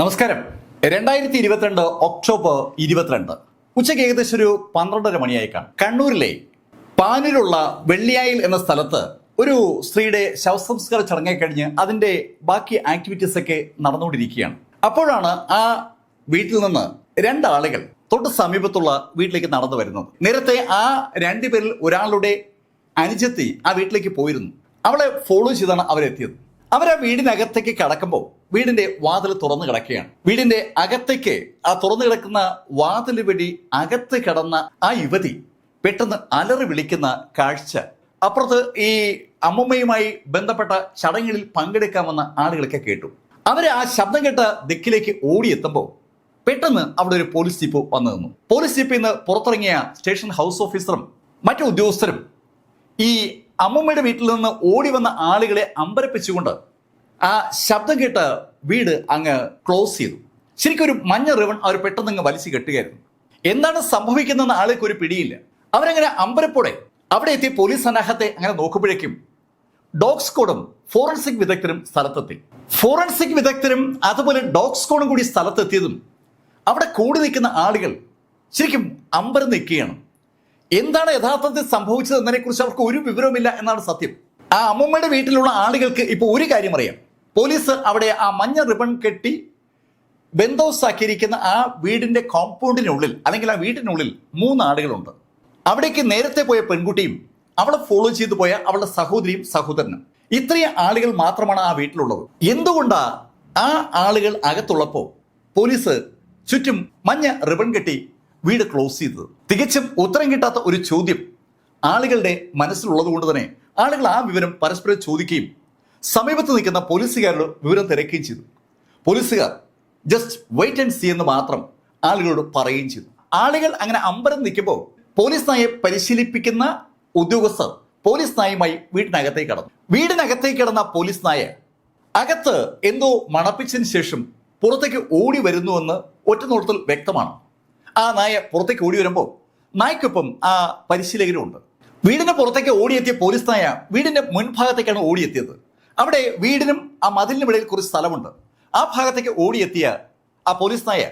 നമസ്കാരം. രണ്ടായിരത്തി ഇരുപത്തിരണ്ട് ഒക്ടോബർ ഇരുപത്തിരണ്ട്. ഉച്ചയ്ക്ക് ഏകദേശം ഒരു പന്ത്രണ്ടര മണിയായി കാണും. കണ്ണൂരിലെ പാനൂരുള്ള വെള്ളിയായിൽ എന്ന സ്ഥലത്ത് ഒരു സ്ത്രീയുടെ ശവസംസ്കാര ചടങ്ങെ കഴിഞ്ഞ് അതിന്റെ ബാക്കി ആക്ടിവിറ്റീസ് ഒക്കെ നടന്നുകൊണ്ടിരിക്കുകയാണ്. അപ്പോഴാണ് ആ വീട്ടിൽ നിന്ന് രണ്ടാളുകൾ തൊട്ട് സമീപത്തുള്ള വീട്ടിലേക്ക് നടന്നു വരുന്നത്. നേരത്തെ ആ രണ്ടുപേരിൽ ഒരാളുടെ അനുജത്തി ആ വീട്ടിലേക്ക് പോയിരുന്നു. അവളെ ഫോളോ ചെയ്താണ് അവരെത്തിയത്. അവർ ആ വീടിനകത്തേക്ക് കടക്കുമ്പോൾ വീടിന്റെ വാതിൽ തുറന്നു കിടക്കുകയാണ്. വീടിന്റെ അകത്തേക്ക് ആ തുറന്നു കിടക്കുന്ന വാതിൽ വഴി അകത്ത് കിടന്ന ആ യുവതി പെട്ടെന്ന് അലറി വിളിക്കുന്ന കാഴ്ച. അപ്പുറത്ത് ഈ അമ്മമ്മയുമായി ബന്ധപ്പെട്ട ചടങ്ങുകളിൽ പങ്കെടുക്കാമെന്ന ആളുകളൊക്കെ കേട്ടു. അവരെ ആ ശബ്ദം കേട്ട ദിക്കിലേക്ക് ഓടിയെത്തുമ്പോൾ പെട്ടെന്ന് അവിടെ ഒരു പോലീസ് ജീപ്പ് വന്നു നിന്നു. പോലീസ് ജീപ്പിൽ നിന്ന് പുറത്തിറങ്ങിയ സ്റ്റേഷൻ ഹൗസ് ഓഫീസറും മറ്റു ഉദ്യോഗസ്ഥരും ഈ അമ്മമ്മയുടെ വീട്ടിൽ നിന്ന് ഓടി വന്ന ആളുകളെ അമ്പരപ്പിച്ചുകൊണ്ട് ആ ശബ്ദം കേട്ട് വീട് അങ്ങ് ക്ലോസ് ചെയ്തു. ശരിക്കും ഒരു മഞ്ഞ റിവൺ അവർ പെട്ടെന്ന് അങ്ങ് വലിച്ചു കെട്ടുകയായിരുന്നു. എന്താണ് സംഭവിക്കുന്നതെന്ന് ആൾക്ക് ഒരു പിടിയില്ല. അവരങ്ങനെ അമ്പരപ്പോടെ അവിടെ എത്തിയ പോലീസ് സന്നാഹത്തെ അങ്ങനെ നോക്കുമ്പോഴേക്കും ഡോഗ് സ്കോഡും ഫോറൻസിക് വിദഗ്ധരും സ്ഥലത്തെത്തി. ഫോറൻസിക് വിദഗ്ധരും അതുപോലെ ഡോഗ് സ്കോഡും കൂടി സ്ഥലത്തെത്തിയതും അവിടെ കൂടി നിൽക്കുന്ന ആളുകൾ ശരിക്കും അമ്പരം നിൽക്കുകയാണ്. എന്താണ് യഥാർത്ഥത്തിൽ സംഭവിച്ചത് എന്നതിനെ കുറിച്ച് അവർക്ക് ഒരു വിവരവുമില്ല എന്നാണ് സത്യം. ആ അമ്മമ്മയുടെ വീട്ടിലുള്ള ആളുകൾക്ക് ഇപ്പോൾ ഒരു കാര്യം അറിയാം. പോലീസ് അവിടെ ആ മഞ്ഞ റിബൺ കെട്ടി ബെന്തോസ് ആക്കിയിരിക്കുന്ന ആ വീടിന്റെ കോമ്പൗണ്ടിനുള്ളിൽ അല്ലെങ്കിൽ ആ വീടിനുള്ളിൽ മൂന്ന് ആളുകളുണ്ട് അവിടേക്ക് നേരത്തെ പോയ പെൺകുട്ടിയും അവളെ ഫോളോ ചെയ്തു പോയ അവളുടെ സഹോദരിയും സഹോദരനും. ഇത്രയും ആളുകൾ മാത്രമാണ് ആ വീട്ടിലുള്ളത്. എന്തുകൊണ്ടാ ആ ആളുകൾ അകത്തുള്ളപ്പോൾ പോലീസ് ചുറ്റും മഞ്ഞ റിബൺ കെട്ടി വീട് ക്ലോസ് ചെയ്തത്? തികച്ചും ഉത്തരം കിട്ടാത്ത ഒരു ചോദ്യം ആളുകളുടെ മനസ്സിലുള്ളത് കൊണ്ട് തന്നെ ആളുകൾ ആ വിവരം പരസ്പരം ചോദിക്കുകയും സമീപത്ത് നിൽക്കുന്ന പോലീസുകാരോട് വിവരം തിരക്കുകയും ചെയ്തു. പോലീസുകാർ ജസ്റ്റ് വെയിറ്റ് ആൻഡ് സി എന്ന് മാത്രം ആളുകളോട് പറയുകയും ചെയ്തു. ആളുകൾ അങ്ങനെ അമ്പരം നിൽക്കുമ്പോൾ പോലീസ് നായെ പരിശീലിപ്പിക്കുന്ന ഉദ്യോഗസ്ഥർ പോലീസ് നായുമായി വീടിനകത്തേക്ക് കടന്നു. വീടിനകത്തേക്ക് കിടന്ന പോലീസ് നായ അകത്ത് എന്തോ മണപ്പിച്ചതിന് ശേഷം പുറത്തേക്ക് ഓടി വരുന്നുവെന്ന് ഒറ്റ നോട്ടത്തിൽ വ്യക്തമാണ്. ആ നായ പുറത്തേക്ക് ഓടി വരുമ്പോൾ നായ്ക്കൊപ്പം ആ പരിശീലകരും ഉണ്ട്. വീടിന് പുറത്തേക്ക് ഓടിയെത്തിയ പോലീസ് നായ വീടിന്റെ മുൻഭാഗത്തേക്കാണ് ഓടിയെത്തിയത്. അവിടെ വീടിനും ആ മതിലിനും ഇടയിൽ കുറച്ച് സ്ഥലമുണ്ട്. ആ ഭാഗത്തേക്ക് ഓടിയെത്തിയ ആ പോലീസ് നായ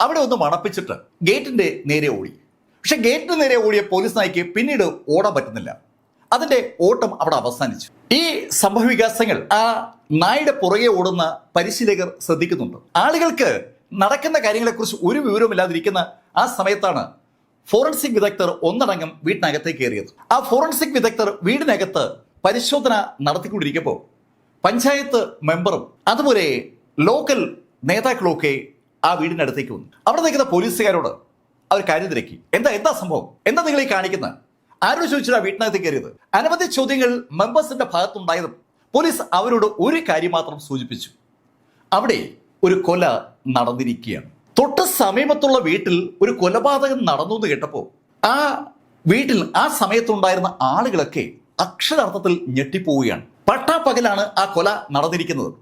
അവിടെ ഒന്ന് മണപ്പിച്ചിട്ട് ഗേറ്റിന്റെ നേരെ ഓടി. പക്ഷെ ഗേറ്റിന് നേരെ ഓടിയ പോലീസ് നായ്ക്ക് പിന്നീട് ഓടാൻ പറ്റുന്നില്ല. അതിന്റെ ഓട്ടം അവിടെ അവസാനിച്ചു. ഈ സംഭവവികാസങ്ങൾ ആ നായുടെ പുറകെ ഓടുന്ന പരിശീലകർ ശ്രദ്ധിക്കുന്നുണ്ട്. ആളുകൾക്ക് നടക്കുന്ന കാര്യങ്ങളെക്കുറിച്ച് ഒരു വിവരവുമില്ലാതിരിക്കുന്ന ആ സമയത്താണ് ഫോറൻസിക് വിദഗ്ധർ ഒന്നടങ്കം വീട്ടിനകത്തേക്ക് കയറിയത്. ആ ഫോറൻസിക് വിദഗ്ധർ വീടിനകത്ത് പരിശോധന നടത്തിക്കൊണ്ടിരിക്കുമ്പോൾ പഞ്ചായത്ത് മെമ്പറും അതുപോലെ ലോക്കൽ നേതാക്കളൊക്കെ ആ വീടിനടുത്തേക്ക് വന്നു. അവിടെ നിൽക്കുന്ന പോലീസുകാരോട് അവർ കാര്യം തിരക്കി. എന്താ എന്താ സംഭവം? എന്താ നിങ്ങൾ ഈ കാണിക്കുന്നത് ആരോട് ആ വീട്ടിനകത്ത് കയറിയത്? അനവധി ചോദ്യങ്ങൾ മെമ്പേഴ്സിന്റെ ഭാഗത്തുണ്ടായതും പോലീസ് അവരോട് ഒരു കാര്യം മാത്രം സൂചിപ്പിച്ചു. അവിടെ ഒരു കൊല നടന്നിരിക്കുകയാണ്. തൊട്ട് സമീപത്തുള്ള വീട്ടിൽ ഒരു കൊലപാതകം നടന്നു എന്ന് കേട്ടപ്പോൾ ആ വീട്ടിൽ ആ സമയത്തുണ്ടായിരുന്ന ആളുകളൊക്കെ അക്ഷരാർത്ഥത്തിൽ ഞെട്ടിപ്പോവുകയാണ്. പട്ടാപ്പകലാണ് ആ കൊല നടന്നിരിക്കുന്നത്.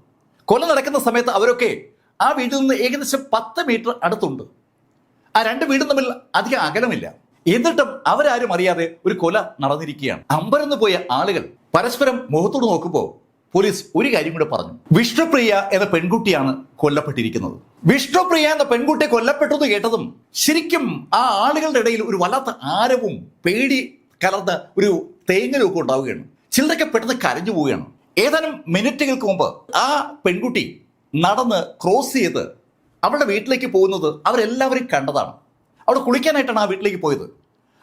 കൊല നടക്കുന്ന സമയത്ത് അവരൊക്കെ ആ വീട്ടിൽ നിന്ന് ഏകദേശം പത്ത് മീറ്റർ അടുത്തുണ്ട്. ആ രണ്ട് വീടും തമ്മിൽ അധികം അകലമില്ല. എന്നിട്ടും അവരാരും അറിയാതെ ഒരു കൊല നടന്നിരിക്കുകയാണ്. അമ്പരന്ന് പോയ ആളുകൾ പരസ്പരം മുഖത്തോട് നോക്കുമ്പോൾ പോലീസ് ഒരു കാര്യം കൂടെ പറഞ്ഞു. വിഷ്ണുപ്രിയ എന്ന പെൺകുട്ടിയാണ് കൊല്ലപ്പെട്ടിരിക്കുന്നത്. വിഷ്ണുപ്രിയ എന്ന പെൺകുട്ടി കൊല്ലപ്പെട്ടു കേട്ടതും ശരിക്കും ആ ആളുകളുടെ ഇടയിൽ ഒരു വല്ലാത്ത ആരവും പേടി കലർന്ന ഒരു തേങ്ങലും ഒക്കെ ഉണ്ടാവുകയാണ്. ചിലരൊക്കെ പെട്ടെന്ന് കരഞ്ഞു പോവുകയാണ്. ഏതാനും മിനിറ്റുകൾക്ക് മുമ്പ് ആ പെൺകുട്ടി നടന്ന് ക്രോസ് ചെയ്ത് അവളുടെ വീട്ടിലേക്ക് പോകുന്നത് അവരെല്ലാവരും കണ്ടതാണ്. അവിടെ കുളിക്കാനായിട്ടാണ് ആ വീട്ടിലേക്ക് പോയത്.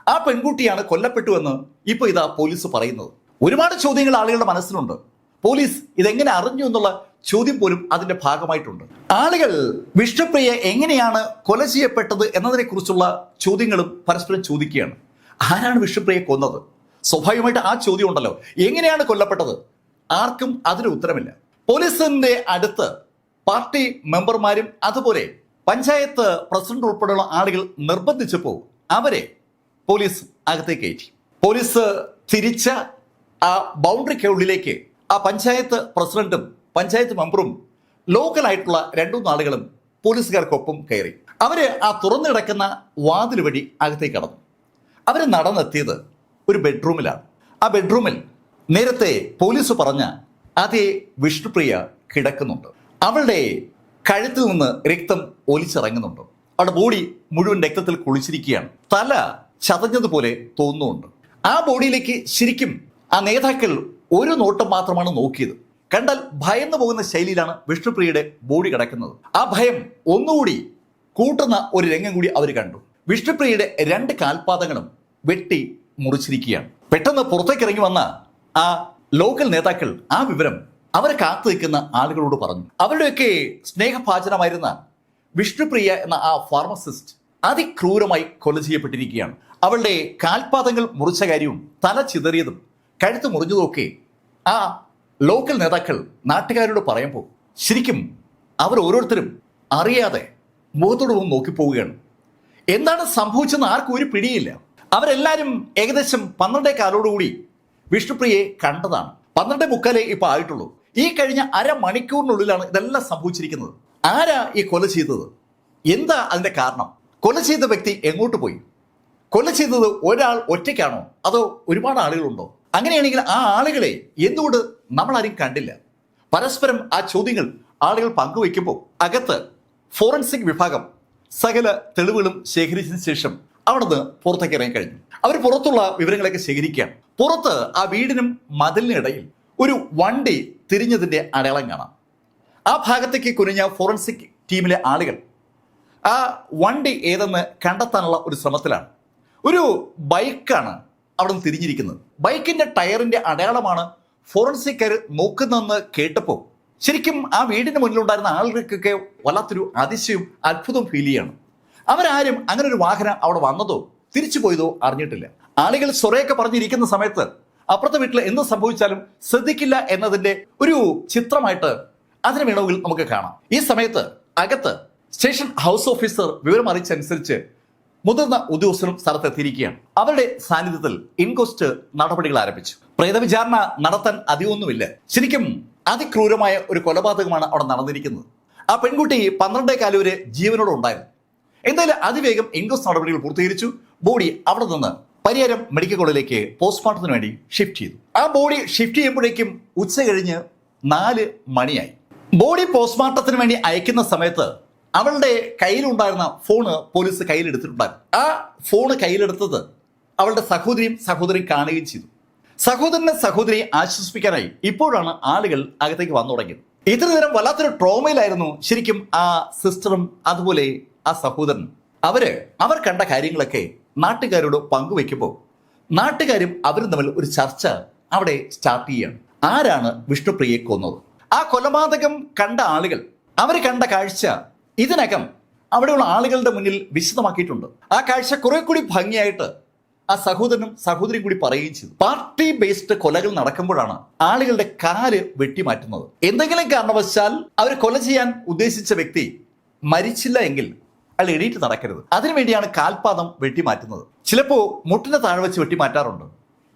ആ പെൺകുട്ടിയാണ് കൊല്ലപ്പെട്ടുവെന്ന് ഇപ്പൊ ഇതാ പോലീസ് പറയുന്നത്. ഒരുപാട് ചോദ്യങ്ങൾ ആളുകളുടെ മനസ്സിലുണ്ട്. പോലീസ് ഇതെങ്ങനെ അറിഞ്ഞു എന്നുള്ള ചോദ്യം പോലും അതിന്റെ ഭാഗമായിട്ടുണ്ട്. ആളുകൾ വിഷ്ണുപ്രിയ എങ്ങനെയാണ് കൊല ചെയ്യപ്പെട്ടത് എന്നതിനെ കുറിച്ചുള്ള ചോദ്യങ്ങളും പരസ്പരം ചോദിക്കുകയാണ്. ആരാണ് വിഷ്ണുപ്രിയെ കൊന്നത്? സ്വാഭാവികമായിട്ട് ആ ചോദ്യം ഉണ്ടല്ലോ. എങ്ങനെയാണ് കൊല്ലപ്പെട്ടത്? ആർക്കും അതിന് ഉത്തരമില്ല. പോലീസിന്റെ അടുത്ത് പാർട്ടി മെമ്പർമാരും അതുപോലെ പഞ്ചായത്ത് പ്രസിഡന്റ് ഉൾപ്പെടെയുള്ള ആളുകൾ നിർബന്ധിച്ചപ്പോൾ അവരെ പോലീസ് അകത്തേക്ക് കയറ്റി. പോലീസ് തിരിച്ച ആ ബൗണ്ടറിക്കുള്ളിലേക്ക് ആ പഞ്ചായത്ത് പ്രസിഡന്റും പഞ്ചായത്ത് മെമ്പറും ലോക്കലായിട്ടുള്ള രണ്ടു നാളുകളും പോലീസുകാർക്കൊപ്പം കയറി. അവർ ആ തുറന്നു കിടക്കുന്ന വാതിൽ വഴി അകത്തേക്ക് കടന്നു. അവർ നടന്നെത്തിയത് ഒരു ബെഡ്റൂമിലാണ് ആ ബെഡ്റൂമിൽ നേരത്തെ പോലീസ് പറഞ്ഞ അതേ വിഷ്ണുപ്രിയ കിടക്കുന്നുണ്ട്. അവളുടെ കഴുത്തിൽ നിന്ന് രക്തം ഒലിച്ചിറങ്ങുന്നുണ്ട്. അവളുടെ ബോഡി മുഴുവൻ രക്തത്തിൽ കുളിച്ചിരിക്കുകയാണ്. തല ചതഞ്ഞതുപോലെ തോന്നുന്നുണ്ട്. ആ ബോഡിയിലേക്ക് ശരിക്കും ആ നേതാക്കൾ ഒരു നോട്ടം മാത്രമാണ് നോക്കിയത്. കണ്ടാൽ ഭയന്ന് പോകുന്ന ശൈലിയിലാണ് വിഷ്ണുപ്രിയയുടെ ബോഡി കിടക്കുന്നത്. ആ ഭയം ഒന്നുകൂടി കൂട്ടുന്ന ഒരു രംഗം കൂടി അവർ കണ്ടു. വിഷ്ണുപ്രിയയുടെ രണ്ട് കാൽപാദങ്ങളും വെട്ടി മുറിച്ചിരിക്കുകയാണ്. പെട്ടെന്ന് പുറത്തേക്ക് ഇറങ്ങി വന്ന ആ ലോക്കൽ നേതാക്കൾ ആ വിവരം അവരെ കാത്തു നിൽക്കുന്ന ആളുകളോട് പറഞ്ഞു. അവരുടെയൊക്കെ സ്നേഹഭാചനമായിരുന്ന വിഷ്ണുപ്രിയ എന്ന ആ ഫാർമസിസ്റ്റ് അതിക്രൂരമായി കൊല ചെയ്യപ്പെട്ടിരിക്കുകയാണ്. അവളുടെ കാൽപാദങ്ങൾ മുറിച്ച കാര്യവും തല ചിതറിയതും കഴുത്ത് മുറിഞ്ഞതുമൊക്കെ ആ ലോക്കൽ നേതാക്കൾ നാട്ടുകാരോട് പറയുമ്പോൾ ശരിക്കും അവർ ഓരോരുത്തരും അറിയാതെ മുഖത്തോട് നോക്കിപ്പോവുകയാണ്. എന്താണ് സംഭവിച്ചെന്ന് ആർക്കും ഒരു പിടിയില്ല. അവരെല്ലാവരും ഏകദേശം പന്ത്രണ്ടേ കാലോടുകൂടി വിഷ്ണുപ്രിയയെ കണ്ടതാണ്. പന്ത്രണ്ടേ മുക്കാലേ ഇപ്പൊ ആയിട്ടുള്ളൂ. ഈ കഴിഞ്ഞ അരമണിക്കൂറിനുള്ളിലാണ് ഇതെല്ലാം സംഭവിച്ചിരിക്കുന്നത്. ആരാ ഈ കൊല ചെയ്തത്? എന്താ അതിന്റെ കാരണം? കൊല ചെയ്ത വ്യക്തി എങ്ങോട്ട് പോയി? കൊല ചെയ്തത് ഒരാൾ ഒറ്റയ്ക്കാണോ? അതോ ഒരുപാട് ആളുകളുണ്ടോ? അങ്ങനെയാണെങ്കിൽ ആ ആളുകളെ എന്തുകൊണ്ട് നമ്മൾ ആരും കണ്ടില്ല? പരസ്പരം ആ ചോദ്യങ്ങൾ ആളുകൾ പങ്കുവയ്ക്കുമ്പോൾ അകത്ത് ഫോറൻസിക് വിഭാഗം സകല തെളിവുകളും ശേഖരിച്ചതിന് ശേഷം അവിടുന്ന് പുറത്തേക്ക് ഇറങ്ങി കഴിഞ്ഞു. അവർ പുറത്തുള്ള വിവരങ്ങളൊക്കെ ശേഖരിക്കുകയാണ്. പുറത്ത് ആ വീടിനും മതിലിനിടയിൽ ഒരു വണ്ടി തിരിഞ്ഞതിന്റെ അടയാളം കാണാം. ആ ഭാഗത്തേക്ക് കുനിഞ്ഞ ഫോറൻസിക് ടീമിലെ ആളുകൾ ആ വണ്ടി ഏതെന്ന് കണ്ടെത്താനുള്ള ഒരു ശ്രമത്തിലാണ്. ഒരു ബൈക്കാണ് അവിടെ നിന്ന് തിരിഞ്ഞിരിക്കുന്നത്. ബൈക്കിന്റെ ടയറിന്റെ അടയാളമാണ് ഫോറൻസിക്കാർ നോക്കുന്നതെന്ന് കേട്ടപ്പോൾ ശരിക്കും ആ വീടിന് മുന്നിലുണ്ടായിരുന്ന ആളുകൾക്കൊക്കെ വല്ലാത്തൊരു അതിശയവും അത്ഭുതവും ഫീൽ ചെയ്യാണ്. അവരാരും അങ്ങനെ ഒരു വാഹനം അവിടെ വന്നതോ തിരിച്ചു പോയതോ അറിഞ്ഞിട്ടില്ല. ആളുകൾ സൊറയൊക്കെ പറഞ്ഞിരിക്കുന്ന സമയത്ത് അപ്പുറത്തെ വീട്ടിൽ എന്ത് സംഭവിച്ചാലും ശ്രദ്ധിക്കില്ല എന്നതിന്റെ ഒരു ചിത്രമായിട്ട് അതിന് വേണമെങ്കിൽ നമുക്ക് കാണാം. ഈ സമയത്ത് അകത്ത് സ്റ്റേഷൻ ഹൗസ് ഓഫീസർ വിവരം അറിയിച്ചനുസരിച്ച് മുതിർന്ന ഉദ്യോഗസ്ഥരും സ്ഥലത്തെത്തിയിരിക്കുകയാണ് അവരുടെ സാന്നിധ്യത്തിൽ ഇൻക്വസ്റ്റ് നടപടികൾ ആരംഭിച്ചു. പ്രേതവിചാരണ നടത്താൻ അധികമൊന്നുമില്ല. ശരിക്കും അതിക്രൂരമായ ഒരു കൊലപാതകമാണ് അവിടെ നടന്നിരിക്കുന്നത്. ആ പെൺകുട്ടി പന്ത്രണ്ടേ കാലം വരെ ജീവനോടെ ഉണ്ടായിരുന്നു. എന്തായാലും അതിവേഗം ഇൻക്വസ്റ്റ് നടപടികൾ പൂർത്തീകരിച്ചു. ബോഡി അവിടെ നിന്ന് പരിയാരം മെഡിക്കൽ കോളേജിലേക്ക് പോസ്റ്റ്മോർട്ടത്തിന് വേണ്ടി ഷിഫ്റ്റ് ചെയ്തു. ആ ബോഡി ഷിഫ്റ്റ് ചെയ്യുമ്പോഴേക്കും ഉച്ച കഴിഞ്ഞ് നാല് മണിയായി. ബോഡി പോസ്റ്റ്മോർട്ടത്തിന് വേണ്ടി അയക്കുന്ന സമയത്ത് അവളുടെ കയ്യിലുണ്ടായിരുന്ന ഫോണ് പോലീസ് കയ്യിലെടുത്തിട്ടുണ്ടായിരുന്നു. ആ ഫോണ് കയ്യിലെടുത്തത് അവളുടെ സഹോദരിയും സഹോദരി കാണുകയും ചെയ്തു. സഹോദരനെ സഹോദരിയെ ആശ്വസിപ്പിക്കാനായി ഇപ്പോഴാണ് ആളുകൾ അകത്തേക്ക് വന്നു തുടങ്ങിയത്. ഇത്ര നേരം വല്ലാത്തൊരു ട്രോമയിലായിരുന്നു ശരിക്കും ആ സിസ്റ്ററും അതുപോലെ ആ സഹോദരൻ. അവർ അവർ കണ്ട കാര്യങ്ങളൊക്കെ നാട്ടുകാരോട് പങ്കുവെക്കുമ്പോൾ നാട്ടുകാരും അവരും തമ്മിൽ ഒരു ചർച്ച അവിടെ സ്റ്റാർട്ട് ചെയ്യാണ് ആരാണ് വിഷ്ണുപ്രിയെ കൊന്നത്? ആ കൊലപാതകം കണ്ട ആളുകൾ അവർ കണ്ട കാഴ്ച ഇതിനകം അവിടെയുള്ള ആളുകളുടെ മുന്നിൽ വിശദമാക്കിയിട്ടുണ്ട്. ആ കാഴ്ച കുറെ കൂടി ഭംഗിയായിട്ട് ആ സഹോദരനും സഹോദരിയും കൂടി പറയുകയും ചെയ്തു. പാർട്ടി ബേസ്ഡ് കൊലകൾ നടക്കുമ്പോഴാണ് ആളുകളുടെ കാൽ വെട്ടിമാറ്റുന്നത്. എന്തെങ്കിലും കാരണവശാൽ അവർ കൊല ചെയ്യാൻ ഉദ്ദേശിച്ച വ്യക്തി മരിച്ചില്ല എങ്കിൽ അയാൾ എണീറ്റ് നടക്കരുത്. അതിനുവേണ്ടിയാണ് കാൽപാദം വെട്ടിമാറ്റുന്നത്. ചിലപ്പോൾ മുട്ടിന്റെ താഴെ വെച്ച് വെട്ടിമാറ്റാറുണ്ട്.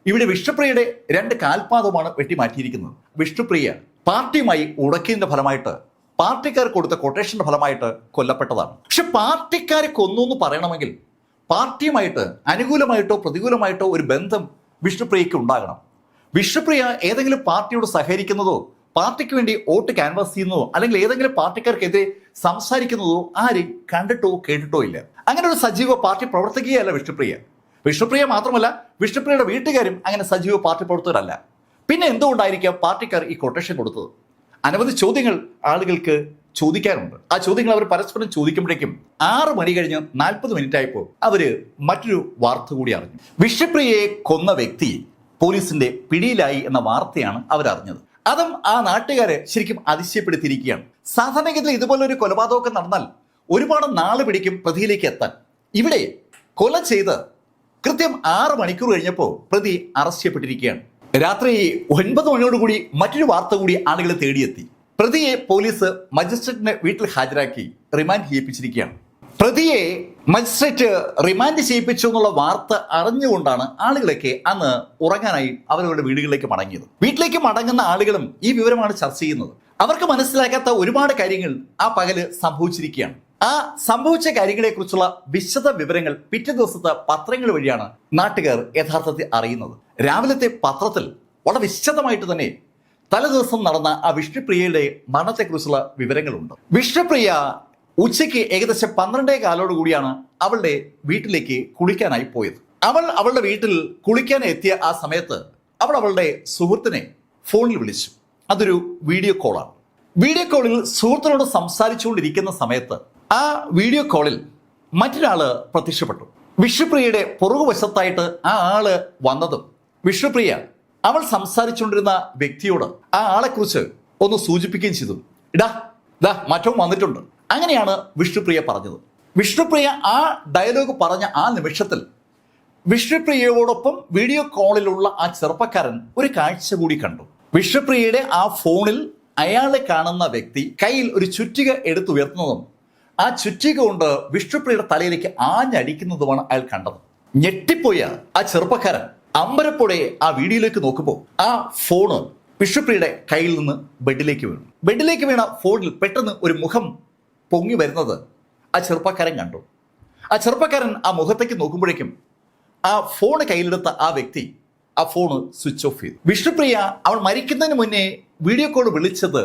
ഇവിടെ വിഷ്ണുപ്രിയയുടെ രണ്ട് കാൽപാദമാണ് വെട്ടിമാറ്റിയിരിക്കുന്നത്. വിഷ്ണുപ്രിയ പാർട്ടിയുമായി ഉടക്കിയതിന്റെ ഫലമായിട്ട് പാർട്ടിക്കാർ കൊടുത്ത കൊട്ടേഷന്റെ ഫലമായിട്ട് കൊല്ലപ്പെട്ടതാണ്. പക്ഷെ പാർട്ടിക്കാരെ കൊന്നു എന്ന് പറയണമെങ്കിൽ പാർട്ടിയുമായിട്ട് അനുകൂലമായിട്ടോ പ്രതികൂലമായിട്ടോ ഒരു ബന്ധം വിഷ്ണുപ്രിയയ്ക്ക് ഉണ്ടാകണം. വിഷ്ണുപ്രിയ ഏതെങ്കിലും പാർട്ടിയോട് സഹകരിക്കുന്നതോ പാർട്ടിക്ക് വേണ്ടി വോട്ട് ക്യാൻവാസ് ചെയ്യുന്നതോ അല്ലെങ്കിൽ ഏതെങ്കിലും പാർട്ടിക്കാർക്കെതിരെ സംസാരിക്കുന്നതോ ആരും കണ്ടിട്ടോ കേട്ടിട്ടോ ഇല്ല. അങ്ങനെ ഒരു സജീവ പാർട്ടി പ്രവർത്തിക്കുകയല്ല വിഷ്ണുപ്രിയ. വിഷ്ണുപ്രിയ മാത്രമല്ല വിഷ്ണുപ്രിയയുടെ വീട്ടുകാരും അങ്ങനെ സജീവ പാർട്ടി പ്രവർത്തകരല്ല. പിന്നെ എന്തുകൊണ്ടായിരിക്കാം പാർട്ടിക്കാർ ഈ കൊട്ടേഷൻ കൊടുത്തത്? അനവധി ചോദ്യങ്ങൾ ആളുകൾക്ക് ചോദിക്കാനുണ്ട് ആ ചോദ്യങ്ങൾ അവർ പരസ്പരം ചോദിക്കുമ്പോഴേക്കും ആറ് മണി കഴിഞ്ഞ് നാൽപ്പത് മിനിറ്റ് ആയപ്പോൾ അവർ മറ്റൊരു വാർത്ത കൂടി അറിഞ്ഞു. വിഷപ്രിയയെ കൊന്ന വ്യക്തി പോലീസിന്റെ പിടിയിലായി എന്ന വാർത്തയാണ് അവരറിഞ്ഞത്. അതും ആ നാട്ടുകാരെ ശരിക്കും അതിശയപ്പെടുത്തിയിരിക്കുകയാണ്. സാധാരണഗതിയിൽ ഇതുപോലൊരു കൊലപാതകമൊക്കെ നടന്നാൽ ഒരുപാട് നാൾ പിടിക്കും പ്രതിയിലേക്ക് എത്താൻ. ഇവിടെ കൊല ചെയ്ത് കൃത്യം ആറ് മണിക്കൂർ കഴിഞ്ഞപ്പോൾ പ്രതി അറസ്റ്റ് ചെയ്യപ്പെട്ടിരിക്കുകയാണ്. രാത്രി ഒൻപത് മണിയോടുകൂടി മറ്റൊരു വാർത്ത കൂടി ആളുകളെ തേടിയെത്തി. പ്രതിയെ പോലീസ് മജിസ്ട്രേറ്റിന്റെ വീട്ടിൽ ഹാജരാക്കി റിമാൻഡ് ചെയ്യിപ്പിച്ചിരിക്കുകയാണ്. പ്രതിയെ മജിസ്ട്രേറ്റ് റിമാൻഡ് ചെയ്യിപ്പിച്ചു എന്നുള്ള വാർത്ത അറിഞ്ഞുകൊണ്ടാണ് ആളുകളൊക്കെ അന്ന് ഉറങ്ങാനായി അവരവരുടെ വീടുകളിലേക്ക് മടങ്ങിയത്. വീട്ടിലേക്ക് മടങ്ങുന്ന ആളുകളും ഈ വിവരമാണ് ചർച്ച ചെയ്യുന്നത്. അവർക്ക് മനസ്സിലാക്കാത്ത ഒരുപാട് കാര്യങ്ങൾ ആ പകൽ സംഭവിച്ചിരിക്കുകയാണ്. ആ സംഭവിച്ച കാര്യങ്ങളെക്കുറിച്ചുള്ള വിശദ വിവരങ്ങൾ പിറ്റേ ദിവസത്തെ പത്രങ്ങൾ വഴിയാണ് നാട്ടുകാർ യഥാർത്ഥത്തിൽ അറിയുന്നത്. രാവിലത്തെ പത്രത്തിൽ വളരെ വിശദമായിട്ട് തന്നെ തലേദിവസം നടന്ന ആ വിഷ്ണുപ്രിയയുടെ മരണത്തെക്കുറിച്ചുള്ള വിവരങ്ങളുണ്ട്. വിഷ്ണുപ്രിയ ഉച്ചയ്ക്ക് ഏകദേശം പന്ത്രണ്ടേ കാലോട് കൂടിയാണ് അവളുടെ വീട്ടിലേക്ക് കുളിക്കാനായി പോയത്. അവൾ അവളുടെ വീട്ടിൽ കുളിക്കാൻ എത്തിയ ആ സമയത്ത് അവൾ അവളുടെ സുഹൃത്തിനെ ഫോണിൽ വിളിച്ചു. അതൊരു വീഡിയോ കോളാണ് വീഡിയോ കോളിൽ സുഹൃത്തിനോട് സംസാരിച്ചുകൊണ്ടിരിക്കുന്ന സമയത്ത് ആ വീഡിയോ കോളിൽ മറ്റൊരാൾ പ്രത്യക്ഷപ്പെട്ടു. വിഷ്ണുപ്രിയയുടെ പുറകുവശത്തായിട്ട് ആ ആൾ വന്നതും വിഷ്ണുപ്രിയ അവൾ സംസാരിച്ചുകൊണ്ടിരുന്ന വ്യക്തിയോട് ആ ആളെക്കുറിച്ച് ഒന്ന് സൂചിപ്പിക്കുകയും ചെയ്തു. ഇടാ ഇതാ മറ്റവും വന്നിട്ടുണ്ട്. അങ്ങനെയാണ് വിഷ്ണുപ്രിയ പറഞ്ഞത്. വിഷ്ണുപ്രിയ ആ ഡയലോഗ് പറഞ്ഞ ആ നിമിഷത്തിൽ വിഷ്ണുപ്രിയയോടൊപ്പം വീഡിയോ കോളിലുള്ള ആ ചെറുപ്പക്കാരൻ ഒരു കാഴ്ച കൂടി കണ്ടു. വിഷ്ണുപ്രിയയുടെ ആ ഫോണിൽ അയാളെ കാണുന്ന വ്യക്തി കയ്യിൽ ഒരു ചുറ്റിക എടുത്തുയർത്തുന്നതും ആ ചുറ്റിക കൊണ്ട് വിഷ്ണുപ്രിയയുടെ തലയിലേക്ക് ആഞ്ഞടിക്കുന്നതുമാണ് അയാൾ കണ്ടത്. ഞെട്ടിപ്പോയ ആ ചെറുപ്പക്കാരൻ അമ്പരപ്പുഴയെ ആ വീഡിയോയിലേക്ക് നോക്കുമ്പോൾ ആ ഫോണ് വിഷ്ണുപ്രിയയുടെ കയ്യിൽ നിന്ന് ബെഡിലേക്ക് വീണു. ബെഡിലേക്ക് വീണ ഫോണിൽ പെട്ടെന്ന് ഒരു മുഖം പൊങ്ങി വരുന്നത് ആ ചെറുപ്പക്കാരൻ കണ്ടു. ആ ചെറുപ്പക്കാരൻ ആ മുഖത്തേക്ക് നോക്കുമ്പോഴേക്കും ആ ഫോൺ കയ്യിലെടുത്ത ആ വ്യക്തി ആ ഫോൺ സ്വിച്ച് ഓഫ് ചെയ്തു. വിഷ്ണുപ്രിയ അവൾ മരിക്കുന്നതിന് മുന്നേ വീഡിയോ കോൾ വിളിച്ചത്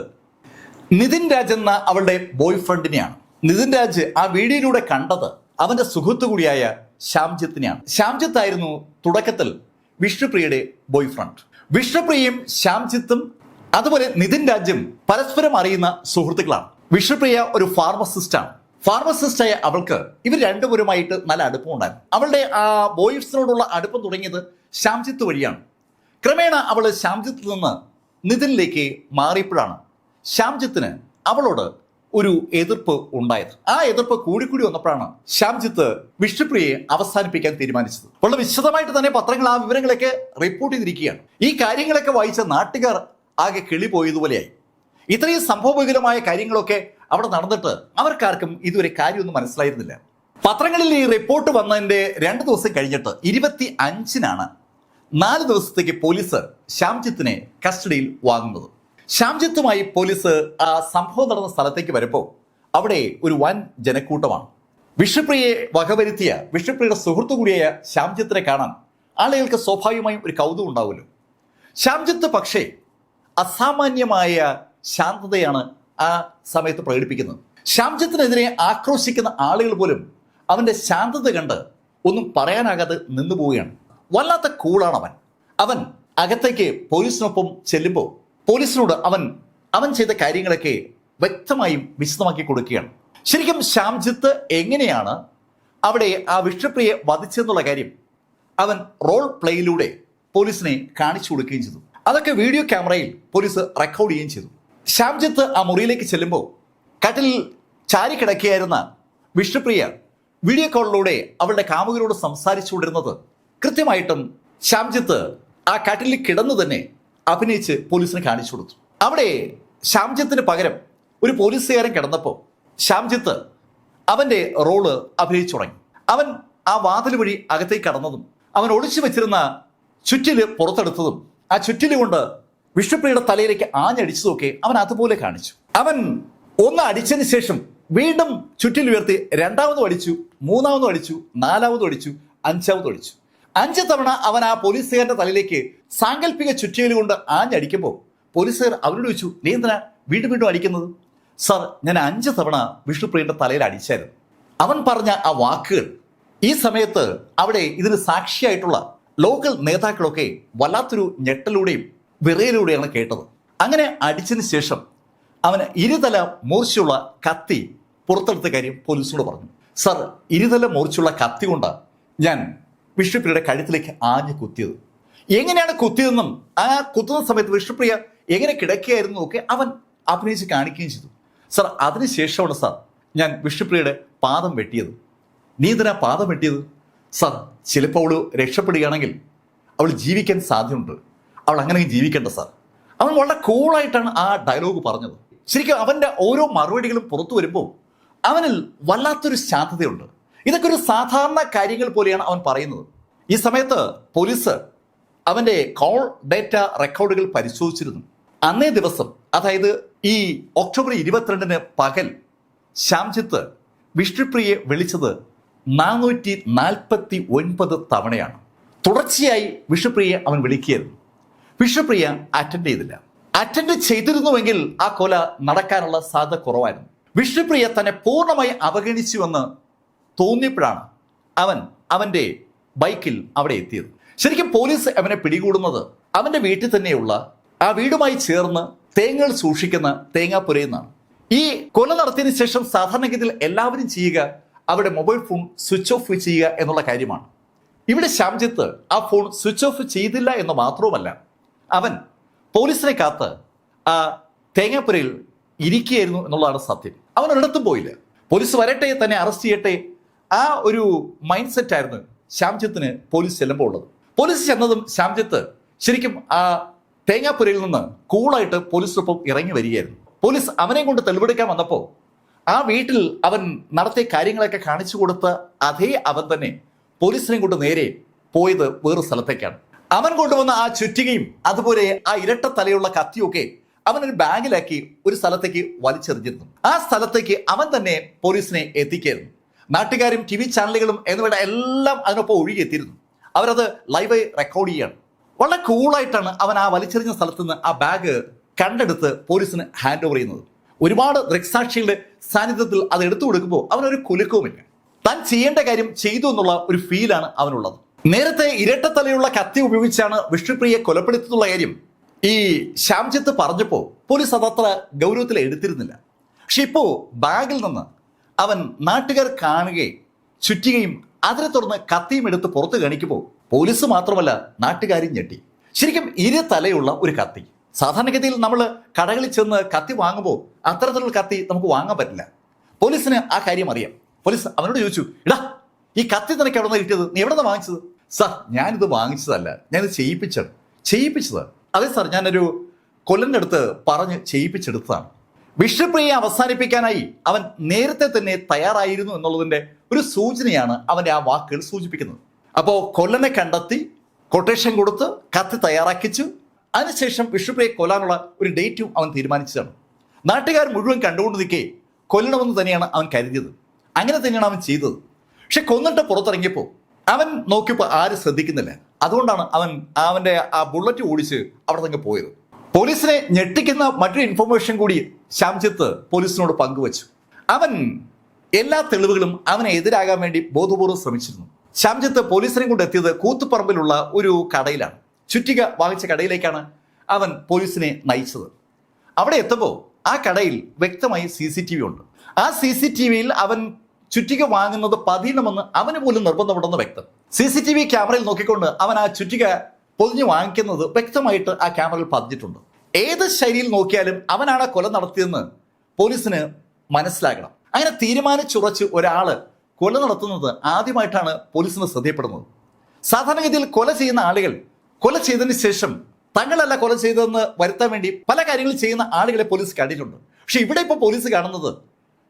നിതിൻ രാജ് എന്ന അവളുടെ ബോയ് ഫ്രണ്ടിനെയാണ് നിതിൻ രാജ് ആ വീഡിയോയിലൂടെ കണ്ടത് അവന്റെ സുഹൃത്തു കൂടിയായ ശ്യാംജിത്തിനെയാണ്. ശ്യാംജിത്ത് ആയിരുന്നു തുടക്കത്തിൽ വിഷ്ണുപ്രിയയുടെ ബോയ് ഫ്രണ്ട് വിഷ്ണുപ്രിയയും ശ്യാംജിത്തും അതുപോലെ നിതിൻ രാജും പരസ്പരം അറിയുന്ന സുഹൃത്തുക്കളാണ്. വിഷ്ണുപ്രിയ ഒരു ഫാർമസിസ്റ്റാണ്. ഫാർമസിസ്റ്റായ അവൾക്ക് ഇവർ രണ്ടുപേരുമായിട്ട് നല്ല അടുപ്പം ഉണ്ടായിരുന്നു. അവളുടെ ആ ബോയ്സിനോടുള്ള അടുപ്പം തുടങ്ങിയത് ശ്യാംജിത്ത് വഴിയാണ്. ക്രമേണ അവൾ ശ്യാംജിത്തിൽ നിന്ന് നിതിനിലേക്ക് മാറിയപ്പോഴാണ് ശ്യാംജിത്തിന് അവളോട് ഒരു എതിർപ്പ് ഉണ്ടായത്. ആ എതിർപ്പ് കൂടിക്കൂടി വന്നപ്പോഴാണ് ശ്യാംജിത്ത് വിഷ്ണുപ്രിയയെ അവസാനിപ്പിക്കാൻ തീരുമാനിച്ചത്. വളരെ വിശദമായിട്ട് തന്നെ പത്രങ്ങൾ ആ വിവരങ്ങളൊക്കെ റിപ്പോർട്ട് ചെയ്തിരിക്കുകയാണ്. ഈ കാര്യങ്ങളൊക്കെ വായിച്ച നാട്ടുകാർ ആകെ കിളി പോയതുപോലെയായി ഇത്രയും സംഭവബഹുലമായ കാര്യങ്ങളൊക്കെ അവിടെ നടന്നിട്ട് അവർക്കാർക്കും ഇതുവരെ കാര്യമൊന്നും മനസ്സിലായിരുന്നില്ല. പത്രങ്ങളിൽ ഈ റിപ്പോർട്ട് വന്നതിന്റെ രണ്ട് ദിവസം കഴിഞ്ഞിട്ട് ഇരുപത്തി അഞ്ചിനാണ് നാല് ദിവസത്തേക്ക് പോലീസ് ശ്യാംജിത്തിനെ കസ്റ്റഡിയിൽ വാങ്ങുന്നത്. ശ്യാംജിത്തുമായി പോലീസ് ആ സംഭവം നടന്ന സ്ഥലത്തേക്ക് വരുമ്പോൾ അവിടെ ഒരു വൻ ജനക്കൂട്ടമാണ്. വിഷ്ണുപ്രിയെ വകവരുത്തിയ വിഷ്ണുപ്രിയുടെ സുഹൃത്തു കൂടിയായ ശ്യാംജിത്തിനെ കാണാൻ ആളുകൾക്ക് സ്വാഭാവികമായും ഒരു കൗതുകം ഉണ്ടാവുമല്ലോ. ശ്യാംജിത്ത് പക്ഷേ അസാമാന്യമായ ശാന്തതയാണ് ആ സമയത്ത് പ്രകടിപ്പിക്കുന്നത്. ശ്യാംജിത്തിനെതിരെ ആക്രോശിക്കുന്ന ആളുകൾ പോലും അവന്റെ ശാന്തത കണ്ട് ഒന്നും പറയാനാകാതെ നിന്നു പോവുകയാണ്. വല്ലാത്ത കൂളാണ് അവൻ. അവൻ അകത്തേക്ക് പോലീസിനൊപ്പം ചെല്ലുമ്പോൾ പോലീസിനോട് അവൻ അവൻ ചെയ്ത കാര്യങ്ങളൊക്കെ വ്യക്തമായും വിശദമാക്കി കൊടുക്കുകയാണ്. ശരിക്കും ശ്യാംജിത്ത് എങ്ങനെയാണ് അവിടെ ആ വിഷ്ണുപ്രിയെ വധിച്ചെന്നുള്ള കാര്യം അവൻ റോൾ പ്ലേയിലൂടെ പോലീസിനെ കാണിച്ചു കൊടുക്കുകയും ചെയ്തു. അതൊക്കെ വീഡിയോ ക്യാമറയിൽ പോലീസ് റെക്കോർഡ് ചെയ്യുകയും ചെയ്തു. ശ്യാംജിത്ത് ആ മുറിയിലേക്ക് ചെല്ലുമ്പോൾ കട്ടിൽ ചാരി കിടക്കുകയായിരുന്ന വിഷ്ണുപ്രിയ വീഡിയോ കോളിലൂടെ അവളുടെ കാമുകരോട് സംസാരിച്ചുകൊണ്ടിരുന്നത് കൃത്യമായിട്ടും ശ്യാംജിത്ത് ആ കട്ടിലിൽ കിടന്നു തന്നെ അഭിനയിച്ച് പോലീസിന് കാണിച്ചു കൊടുത്തു. അവിടെ ശ്യാംജിത്തിന് പകരം ഒരു പോലീസുകാരൻ കിടന്നപ്പോൾ ശ്യാംജിത്ത് അവന്റെ റോൾ അഭിനയിച്ചു തുടങ്ങി. അവൻ ആ വാതിൽ വഴി അകത്തേക്ക് കടന്നതും അവൻ ഒളിച്ചു വെച്ചിരുന്ന ചുറ്റിൽ പുറത്തെടുത്തതും ആ ചുറ്റിൽ കൊണ്ട് വിഷ്ണുപ്രിയയുടെ തലയിലേക്ക് ആഞ്ഞടിച്ചതൊക്കെ അവൻ അതുപോലെ കാണിച്ചു. അവൻ ഒന്ന് അടിച്ചതിന് ശേഷം വീണ്ടും ചുറ്റിൽ ഉയർത്തി രണ്ടാമതും അടിച്ചു മൂന്നാമതും അടിച്ചു നാലാമതും അടിച്ചു അഞ്ചാമതും അടിച്ചു. അഞ്ച് തവണ അവൻ ആ പോലീസുകാരന്റെ തലയിലേക്ക് സാങ്കല്പിക ചുറ്റിയൽ കൊണ്ട് ആഞ്ഞടിക്കുമ്പോൾ പോലീസുകാർ അവരോട് ചോദിച്ചു നീ എന്തിനാ വീണ്ടും വീണ്ടും അടിക്കുന്നത്? സാർ ഞാൻ അഞ്ച് തവണ വിഷ്ണുപ്രിയന്റെ തലയിൽ അടിച്ചായിരുന്നു. അവൻ പറഞ്ഞ ആ വാക്കുകൾ ഈ സമയത്ത് അവിടെ ഇതിന് സാക്ഷിയായിട്ടുള്ള ലോക്കൽ നേതാക്കളൊക്കെ വല്ലാത്തൊരു ഞെട്ടലൂടെയും വിറയലൂടെയാണ് കേട്ടത്. അങ്ങനെ അടിച്ചതിന് ശേഷം അവന് ഇരുതല മൂർച്ചയുള്ള കത്തി പുറത്തെടുത്ത കാര്യം പോലീസിനോട് പറഞ്ഞു. സർ ഇരുതല മൂർച്ചയുള്ള കത്തി കൊണ്ട് ഞാൻ വിഷ്ണുപ്രിയയുടെ കഴുത്തിലേക്ക് ആഞ്ഞു കുത്തിയത്. എങ്ങനെയാണ് കുത്തിയതെന്നും ആ കുത്തുന്ന സമയത്ത് വിഷ്ണുപ്രിയ എങ്ങനെ കിടക്കുകയായിരുന്നു ഒക്കെ അവൻ അഭിനയിച്ച് കാണിക്കുകയും ചെയ്തു. സർ അതിനുശേഷമാണ് സാർ ഞാൻ വിഷ്ണുപ്രിയയുടെ പാദം വെട്ടിയത്. നീ എന്തിനാ പാദം വെട്ടിയത്? സർ ചിലപ്പോൾ അവൾ രക്ഷപ്പെടുകയാണെങ്കിൽ അവൾ ജീവിക്കാൻ സാധ്യതയുണ്ട്. അവൾ അങ്ങനെ ജീവിക്കേണ്ട സാർ. അവൻ വളരെ കൂളായിട്ടാണ് ആ ഡയലോഗ് പറഞ്ഞത്. ശരിക്കും അവന്റെ ഓരോ മറുപടികളും പുറത്തു വരുമ്പോൾ അവനിൽ വല്ലാത്തൊരു ശാന്തതയുണ്ട്. ഇതൊക്കെ ഒരു സാധാരണ കാര്യങ്ങൾ പോലെയാണ് അവൻ പറയുന്നത്. ഈ സമയത്ത് പോലീസ് അവന്റെ കോൾ ഡേറ്റ റെക്കോർഡുകൾ പരിശോധിച്ചിരുന്നു. അന്നേ ദിവസം അതായത് ഈ ഒക്ടോബർ ഇരുപത്തിരണ്ടിന് പകൽ ശ്യാംജിത്ത് വിഷ്ണുപ്രിയെ വിളിച്ചത് നാനൂറ്റി നാൽപ്പത്തി ഒൻപത് തവണയാണ്. തുടർച്ചയായി വിഷ്ണുപ്രിയെ അവൻ വിളിക്കുകയായിരുന്നു. വിഷ്ണുപ്രിയ അറ്റൻഡ് ചെയ്തില്ല. അറ്റൻഡ് ചെയ്തിരുന്നുവെങ്കിൽ ആ കൊല നടക്കാനുള്ള സാധ്യത കുറവായിരുന്നു. വിഷ്ണുപ്രിയ തന്നെ പൂർണമായി അവഗണിച്ചുവെന്ന് തോന്നിയപ്പോഴാണ് അവൻ അവന്റെ ബൈക്കിൽ അവിടെ എത്തിയത്. ശരിക്കും പോലീസ് അവനെ പിടികൂടുന്നത് അവന്റെ വീട്ടിൽ തന്നെയുള്ള ആ വീടുമായി ചേർന്ന് തേങ്ങകൾ സൂക്ഷിക്കുന്ന തേങ്ങാപ്പുരയിൽ ഈ കൊല നടത്തിയതിനു ശേഷം സാധാരണഗതിയിൽ എല്ലാവരും ചെയ്യുക അവരുടെ മൊബൈൽ ഫോൺ സ്വിച്ച് ഓഫ് ചെയ്യുക എന്നുള്ള കാര്യമാണ്. ഇവിടെ ശ്യാംജിത്ത് ആ ഫോൺ സ്വിച്ച് ഓഫ് ചെയ്തില്ല എന്ന് മാത്രവുമല്ല അവൻ പോലീസിനെ കാത്ത് ആ തേങ്ങാപ്പുരയിൽ ഇരിക്കുകയായിരുന്നു എന്നുള്ളതാണ് സത്യം. അവൻ ഒരിടത്തും പോയില്ല. പോലീസ് വരട്ടെ തന്നെ അറസ്റ്റ് ചെയ്യട്ടെ. ആ ഒരു മൈൻഡ് സെറ്റ് ആയിരുന്നു ശ്യാംജിത്തിന് പോലീസ് ചെല്ലുമ്പോൾ ഉള്ളത്. പോലീസ് ചെന്നതും ശ്യാംജിത്ത് ശരിക്കും ആ തേങ്ങാപ്പുരയിൽ നിന്ന് കൂളായിട്ട് പോലീസിനൊപ്പം ഇറങ്ങി വരികയായിരുന്നു. പോലീസ് അവനെ കൊണ്ട് തെളിവെടുക്കാൻ വന്നപ്പോൾ ആ വീട്ടിൽ അവൻ നടത്തിയ കാര്യങ്ങളൊക്കെ കാണിച്ചു കൊടുത്ത അതേ അവൻ തന്നെ പോലീസിനെ കൊണ്ട് നേരെ പോയത് വേറൊരു സ്ഥലത്തേക്കാണ്. അവൻ കൊണ്ടുവന്ന ആ ചുറ്റികയും അതുപോലെ ആ ഇരട്ട തലയുള്ള കത്തിയൊക്കെ അവൻ ഒരു ബാഗിലാക്കി ഒരു സ്ഥലത്തേക്ക് വലിച്ചെറിഞ്ഞിരുന്നു. ആ സ്ഥലത്തേക്ക് അവൻ തന്നെ പോലീസിനെ എത്തിക്കായിരുന്നു. നാട്ടുകാരും ടി വി ചാനലുകളും എന്നിവയുടെ എല്ലാം അതിനൊപ്പം ഒഴുകിയെത്തിയിരുന്നു. അവരത് ലൈവായി റെക്കോർഡ് ചെയ്യാണ് വളരെ കൂളായിട്ടാണ് അവൻ ആ വലിച്ചെറിഞ്ഞ സ്ഥലത്ത് നിന്ന് ആ ബാഗ് കണ്ടെടുത്ത് പോലീസിന് ഹാൻഡ് ഓവർ ചെയ്യുന്നത്. ഒരുപാട് ദൃക്സാക്ഷികളുടെ സാന്നിധ്യത്തിൽ അത് എടുത്തു കൊടുക്കുമ്പോൾ അവനൊരു കുലുക്കവുമില്ല. താൻ ചെയ്യേണ്ട കാര്യം ചെയ്തു എന്നുള്ള ഒരു ഫീലാണ് അവനുള്ളത്. നേരത്തെ ഇരട്ടത്തലയുള്ള കത്തി ഉപയോഗിച്ചാണ് വിഷ്ണുപ്രിയെ കൊലപ്പെടുത്തുന്നുള്ള കാര്യം. ഈ ശ്യാംജിത്ത് പറഞ്ഞപ്പോൾ പോലീസ് അതത്ര ഗൗരവത്തിൽ എടുത്തിരുന്നില്ല. പക്ഷെ ഇപ്പോൾ ബാഗിൽ നിന്ന് അവൻ നാട്ടുകാർ കാണുകയും ചുറ്റുകയും അതിനെ തുടർന്ന് കത്തിയും എടുത്ത് പുറത്ത് കാണിക്കുമ്പോൾ പോലീസ് മാത്രമല്ല നാട്ടുകാരും ഞെട്ടി. ശരിക്കും ഇരു തലയുള്ള ഒരു കത്തി. സാധാരണഗതിയിൽ നമ്മൾ കടകളിൽ ചെന്ന് കത്തി വാങ്ങുമ്പോൾ അത്തരത്തിലുള്ള കത്തി നമുക്ക് വാങ്ങാൻ പറ്റില്ല. പോലീസിന് ആ കാര്യം അറിയാം. പോലീസ് അവനോട് ചോദിച്ചു ഇടാ ഈ കത്തി നിനക്ക് എവിടെ നിന്ന് കിട്ടിയത്? നീ എവിടെ നിന്ന് വാങ്ങിച്ചത്? സാർ ഞാനിത് വാങ്ങിച്ചതല്ല. ഞാനിത് ചെയ്യിപ്പിച്ചത്. ചെയ്യിപ്പിച്ചത് അതെ സാർ ഞാനൊരു കൊല്ലന്റെ അടുത്ത് പറഞ്ഞ് ചെയ്യിപ്പിച്ചെടുത്തതാണ്. വിഷ്ണുപ്രിയെ അവസാനിപ്പിക്കാനായി അവൻ നേരത്തെ തന്നെ തയ്യാറായിരുന്നു എന്നുള്ളതിന്റെ ഒരു സൂചനയാണ് അവന്റെ ആ വാക്കുകൾ സൂചിപ്പിക്കുന്നത്. അപ്പോൾ കൊല്ലനെ കണ്ടെത്തി കൊട്ടേഷൻ കൊടുത്ത് കത്ത് തയ്യാറാക്കിച്ചു. അതിനുശേഷം വിഷ്ണുപ്രിയെ കൊല്ലാനുള്ള ഒരു ഡേറ്റും അവൻ തീരുമാനിച്ചതാണ്. നാട്ടുകാർ മുഴുവൻ കണ്ടുകൊണ്ട് നിൽക്കേ കൊല്ലണമെന്ന് തന്നെയാണ് അവൻ കരുതിയത്. അങ്ങനെ തന്നെയാണ് അവൻ ചെയ്തത്. പക്ഷെ കൊന്നിട്ട് പുറത്തിറങ്ങിയപ്പോൾ അവൻ നോക്കിയപ്പോൾ ആരും ശ്രദ്ധിക്കുന്നില്ല. അതുകൊണ്ടാണ് അവൻ അവന്റെ ആ ബുള്ളറ്റ് ഓടിച്ച് അവിടെ തന്നെ പോയത്. പോലീസിനെ ഞെട്ടിക്കുന്ന മറ്റൊരു ഇൻഫർമേഷൻ കൂടി ശ്യാംജിത്ത് പോലീസിനോട് പങ്കുവച്ചു. അവൻ എല്ലാ തെളിവുകളും അവനെ എതിരാകാൻ വേണ്ടി ബോധപൂർവം ശ്രമിച്ചിരുന്നു. ശ്യാംജിത്ത് പോലീസിനെ കൊണ്ട് എത്തിയത് കൂത്തുപറമ്പിലുള്ള ഒരു കടയിലാണ്. ചുറ്റിക വാങ്ങിച്ച കടയിലേക്കാണ് അവൻ പോലീസിനെ നയിച്ചത്. അവിടെ എത്തുമ്പോൾ ആ കടയിൽ വ്യക്തമായി സി സി ടി വി ഉണ്ട്. ആ സി സി ടി വിയിൽ അവൻ ചുറ്റിക വാങ്ങുന്നത് പതിയണമെന്ന് അവന് പോലും നിർബന്ധമുണ്ടെന്ന് വ്യക്തം. സി സി ടി വി ക്യാമറയിൽ നോക്കിക്കൊണ്ട് അവൻ ആ ചുറ്റിക പൊതിഞ്ഞു വാങ്ങിക്കുന്നത് വ്യക്തമായിട്ട് ആ ക്യാമറയിൽ പതിഞ്ഞിട്ടുണ്ട്. ഏത് ശൈലിയിൽ നോക്കിയാലും അവനാണ് കൊല നടത്തിയെന്ന് പോലീസിന് മനസ്സിലാക്കണം അങ്ങനെ തീരുമാനിച്ചുറച്ച് ഒരാൾ കൊല നടത്തുന്നത് ആദ്യമായിട്ടാണ് പോലീസിന് ശ്രദ്ധയപ്പെടുന്നത്. സാധാരണഗതിയിൽ കൊല ചെയ്യുന്ന ആളുകൾ കൊല ചെയ്തതിന് ശേഷം തങ്ങളല്ല കൊല ചെയ്തതെന്ന് വരുത്താൻ വേണ്ടി പല കാര്യങ്ങളും ചെയ്യുന്ന ആളുകളെ പോലീസ് കണ്ടിട്ടുണ്ട്. പക്ഷെ ഇവിടെ ഇപ്പോൾ പോലീസ് കാണുന്നത്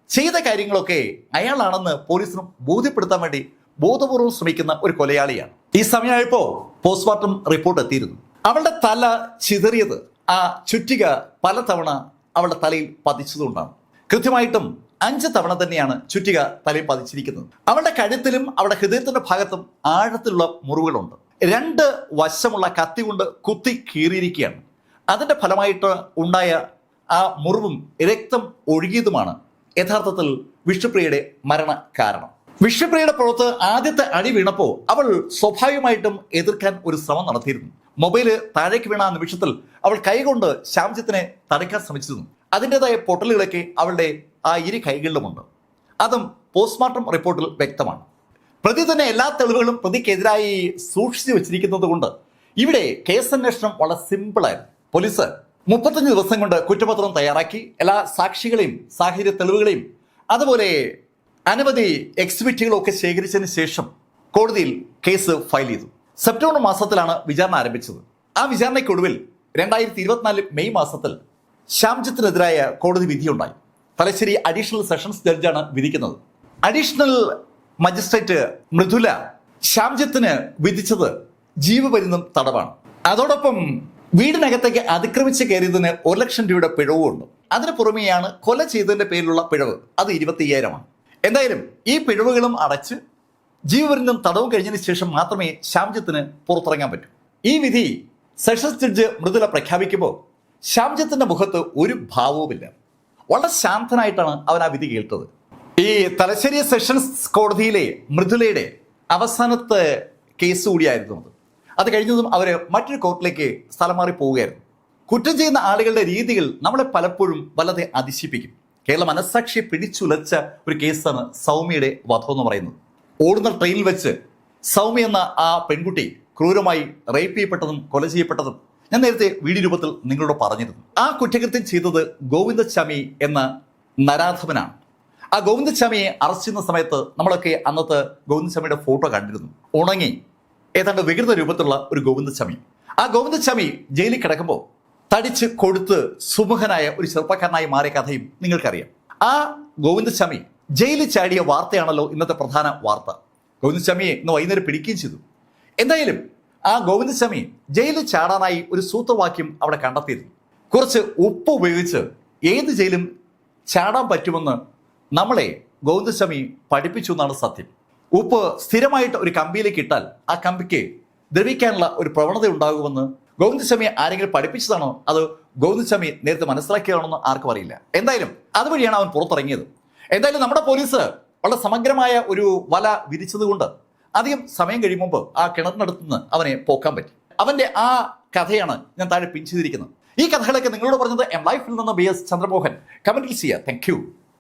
ചെയ്ത കാര്യങ്ങളൊക്കെ അയാളാണെന്ന് പോലീസിന് ബോധ്യപ്പെടുത്താൻ വേണ്ടി ബോധപൂർവം ശ്രമിക്കുന്ന ഒരു കൊലയാളിയാണ്. ഈ സമയമായപ്പോ പോസ്റ്റ്മോർട്ടം റിപ്പോർട്ട് എത്തിയിരുന്നു. അവളുടെ തല ചിതറിയത് ആ ചുറ്റിക പലതവണ അവളുടെ തലയിൽ പതിച്ചതുകൊണ്ടാണ്. കൃത്യമായിട്ടും അഞ്ച് തവണ തന്നെയാണ് ചുറ്റിക തലയിൽ പതിച്ചിരിക്കുന്നത്. അവളുടെ കഴുത്തിലും അവളുടെ ഹൃദയത്തിന്റെ ഭാഗത്തും ആഴത്തിലുള്ള മുറിവുകളുണ്ട്. രണ്ട് വശമുള്ള കത്തി കൊണ്ട് കുത്തി കീറിയിരിക്കുകയാണ്. അതിന്റെ ഫലമായിട്ട് ഉണ്ടായ ആ മുറിവും രക്തം ഒഴുകിയതുമാണ് യഥാർത്ഥത്തിൽ വിഷ്ണുപ്രിയയുടെ മരണ കാരണം വിഷ്ണുപ്രിയയുടെ പുറത്ത് ആദ്യത്തെ അടി വീണപ്പോൾ അവൾ സ്വാഭാവികമായിട്ടും എതിർക്കാൻ ഒരു ശ്രമം നടത്തിയിരുന്നു. മൊബൈൽ താഴേക്ക് വീണ നിമിഷത്തിൽ അവൾ കൈകൊണ്ട് ശ്യാംജിത്തിനെ തടയ്ക്കാൻ ശ്രമിച്ചിരുന്നു. അതിന്റെതായ പൊട്ടലുകളൊക്കെ അവളുടെ ആ ഇരു കൈകളിലുമുണ്ട്. അതും പോസ്റ്റ്മോർട്ടം റിപ്പോർട്ടിൽ വ്യക്തമാണ്. പ്രതി തന്നെ എല്ലാ തെളിവുകളും പ്രതിക്കെതിരായി സൂക്ഷിച്ചു വെച്ചിരിക്കുന്നത് കൊണ്ട് ഇവിടെ കേസന്വേഷണം വളരെ സിമ്പിളായിരുന്നു. പോലീസ് മുപ്പത്തഞ്ച് ദിവസം കൊണ്ട് കുറ്റപത്രം തയ്യാറാക്കി. എല്ലാ സാക്ഷികളെയും സാഹിത്യ തെളിവുകളെയും അതുപോലെ അനവധി എക്സിബിറ്റുകളും ഒക്കെ ശേഖരിച്ചതിന് ശേഷം കോടതിയിൽ കേസ് ഫയൽ ചെയ്തു. സെപ്റ്റംബർ മാസത്തിലാണ് വിചാരണ ആരംഭിച്ചത്. ആ വിചാരണയ്ക്കൊടുവിൽ രണ്ടായിരത്തി ഇരുപത്തിനാല് മെയ് മാസത്തിൽ ശ്യാംജിത്തിനെതിരായ കോടതി വിധിയുണ്ടായി. തലശ്ശേരി അഡീഷണൽ സെഷൻസ് ജഡ്ജാണ് വിധിക്കുന്നത്. അഡീഷണൽ മജിസ്ട്രേറ്റ് മൃദുല ശ്യാംജിത്തിന് വിധിച്ചത് ജീവപര്യന്തം തടവാണ്. അതോടൊപ്പം വീടിനകത്തേക്ക് അതിക്രമിച്ച് കയറിയതിന് ഒരു ലക്ഷം രൂപയുടെ പിഴവുമുണ്ട്. അതിന് പുറമെയാണ് കൊല ചെയ്തതിന്റെ പേരിലുള്ള പിഴവ്. അത് ഇരുപത്തിയ്യായിരമാണ്. എന്തായാലും ഈ പിഴവുകളും അടച്ച് ജീവപര്യന്തം തടവ് കഴിഞ്ഞതിന് ശേഷം മാത്രമേ ശ്യാംജിത്തിന് പുറത്തിറങ്ങാൻ പറ്റൂ. ഈ വിധി സെഷൻസ് ജഡ്ജ് മൃദുല പ്രഖ്യാപിക്കുമ്പോൾ ശ്യാംജിത്തിന്റെ മുഖത്ത് ഒരു ഭാവവുമില്ല. വളരെ ശാന്തനായിട്ടാണ് അവൻ ആ വിധി കേൾത്തത് ഈ തലശ്ശേരി സെഷൻസ് കോടതിയിലെ മൃദുലയുടെ അവസാനത്തെ കേസ് കൂടിയായിരുന്നു അത്. അത് കഴിഞ്ഞതും അവർ മറ്റൊരു കോർട്ടിലേക്ക് സ്ഥലം മാറി പോവുകയായിരുന്നു. കുറ്റം ചെയ്യുന്ന ആളുകളുടെ രീതികൾ നമ്മളെ പലപ്പോഴും വല്ലതെ അതിശയിപ്പിക്കും. കേരള മനസ്സാക്ഷിയെ പിടിച്ചുലച്ച ഒരു കേസാണ് സൗമ്യയുടെ വധം എന്ന് പറയുന്നത്. ഓടുന്ന ട്രെയിനിൽ വെച്ച് സൗമ്യ എന്ന ആ പെൺകുട്ടി ക്രൂരമായി റേപ്പ് ചെയ്യപ്പെട്ടതും കൊല ചെയ്യപ്പെട്ടതും ഞാൻ നേരത്തെ വീഡിയോ രൂപത്തിൽ നിങ്ങളോട് പറഞ്ഞിരുന്നു. ആ കുറ്റകൃത്യം ചെയ്തത് ഗോവിന്ദച്ചാമി എന്ന നരാധവനാണ് ആ ഗോവിന്ദച്ചാമിയെ അറസ്റ്റ് ചെയ്യുന്ന സമയത്ത് നമ്മളൊക്കെ അന്നത്തെ ഗോവിന്ദച്ചാമിയുടെ ഫോട്ടോ കണ്ടിരുന്നു. ഉണങ്ങി ഏതാണ്ട് വികൃത രൂപത്തിലുള്ള ഒരു ഗോവിന്ദച്ചാമി ആ ഗോവിന്ദച്ചാമി ജയിലിൽ കിടക്കുമ്പോൾ തടിച്ച് കൊടുത്ത് സുമുഖനായ ഒരു ചെറുപ്പക്കാരനായി മാറിയ കഥയും നിങ്ങൾക്കറിയാം. ആ ഗോവിന്ദസ്വാമി ജയിലിൽ ചാടിയ വാർത്തയാണല്ലോ ഇന്നത്തെ പ്രധാന വാർത്ത. ഗോവിന്ദസ്വാമിയെ ഇന്ന് വൈകുന്നേരം പിടിക്കുകയും ചെയ്തു. എന്തായാലും ആ ഗോവിന്ദസ്വാമി ജയിലിൽ ചാടാനായി ഒരു സൂത്രവാക്യം അവിടെ കണ്ടെത്തിയിരുന്നു. കുറച്ച് ഉപ്പ് ഉപയോഗിച്ച് ഏത് ജയിലും ചാടാൻ പറ്റുമെന്ന് നമ്മളെ ഗോവിന്ദസ്വാമി പഠിപ്പിച്ചു എന്നാണ് സത്യം. ഉപ്പ് സ്ഥിരമായിട്ട് ഒരു കമ്പിയിലേക്ക് ഇട്ടാൽ ആ കമ്പിക്ക് ദ്രവിക്കാനുള്ള ഒരു പ്രവണത ഉണ്ടാകുമെന്ന് ഗോവിന്ദസ്വാമി ആരെങ്കിലും പഠിപ്പിച്ചതാണോ? അത് ഗോവിന്ദസ്വാമി നേരത്തെ മനസ്സിലാക്കിയതാണെന്ന് ആർക്കും അറിയില്ല. എന്തായാലും അതുവഴിയാണ് അവൻ പുറത്തിറങ്ങിയത്. എന്തായാലും നമ്മുടെ പോലീസ് വളരെ സമഗ്രമായ ഒരു വല വിരിച്ചതുകൊണ്ട് അധികം സമയം കഴിയുമ്പോൾ ആ കിണറിനടുത്തുനിന്ന് അവനെ പോക്കാൻ പറ്റി. അവന്റെ ആ കഥയാണ് ഞാൻ താഴെ പിൻ ഈ കഥകളൊക്കെ നിങ്ങളോട് പറഞ്ഞത് എം ലൈഫിൽ നിന്ന് ബി എസ് ചന്ദ്രമോഹൻ. കമന്റിൽ ചെയ്യുക താങ്ക്